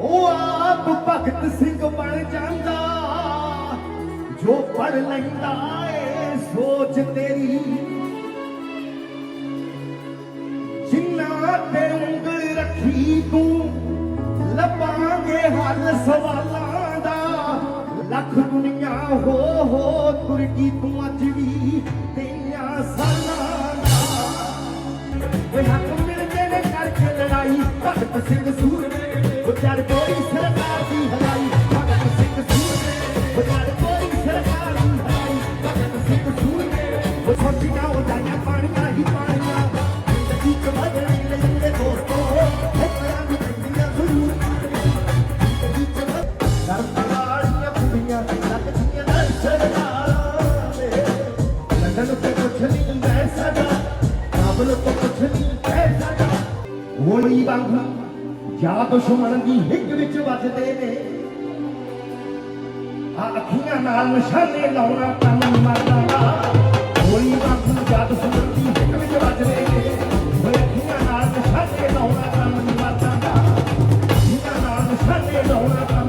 ਉਹ ਆਪ ਭਗਤ ਸਿੰਘ ਬਣ ਜਾਂਦਾ। ਜੋ ਪੜ ਲੈਂਦਾ ਏ, ਸੋਚ ਤੇਰੀ। ਜਿੰਨਾ ਤੇ ਉਂਗਲ ਰੱਖੀ ਤੂੰ, ਲੱਭਾਂਗੇ ਹੱਲ ਸਵਾਲਾਂ ਦਾ। ਲੱਖ ਦੁਨੀਆ ਹੋ ਹੋ ਤੁਰ ਤੂੰ ਅੱਜ ਵੀ ਤੇਰੀਆਂ ਸਾਲਾਂ ਦਾ। ਓਏ ਹੱਥ ਮਿਲਦੇ ਨੇ ਕਰਕੇ ਲੜਾਈ, ਭਗਤ ਸਿੰਘ बजार कोई सरकार की हवाई भगत सिंह सूरमे बजार कोई सरकार की हवाई भगत सिंह सूरमे वो छोटी ना हो जाया पानिया ही पानिया ज़िंदगी को बदलने लगे दोस्तों इतना भी जिंदगियाँ ज़रूर ज़िंदगी को सरकारियाँ कुड़ियाँ लगतियाँ ना सरकारे लगन को कुछ नहीं ऐसा ना काबल को कुछ नहीं ऐसा ना वोड़ी बांगू ਜਾਂ ਦੁਸ਼ਮਣ ਦੀ ਹਿੱਕ ਵਿੱਚ ਵੱਜਦੇ ਨੇ। ਆ ਅੱਖੀਆਂ ਨਾਲ ਨਿਸ਼ਾਨੇ ਲਾਉਣਾ ਤਨ ਮਰਦਾ ਗੋਲੀ ਵਾਂਗੂ ਜਾਂ ਦੁਸ਼ਮਣ ਦੀ ਹਿੱਕ ਵਿੱਚ ਵੱਜਦੇ ਨੇ। ਓਏ ਅੱਖੀਆਂ ਨਾਲ ਨਿਸ਼ਾਨੇ ਲਾਉਣਾ ਤਨ ਮਰਦਾ ਅੱਖੀਆਂ ਨਾਲ ਨਿਸ਼ਾਨੇ ਲਾਉਣਾ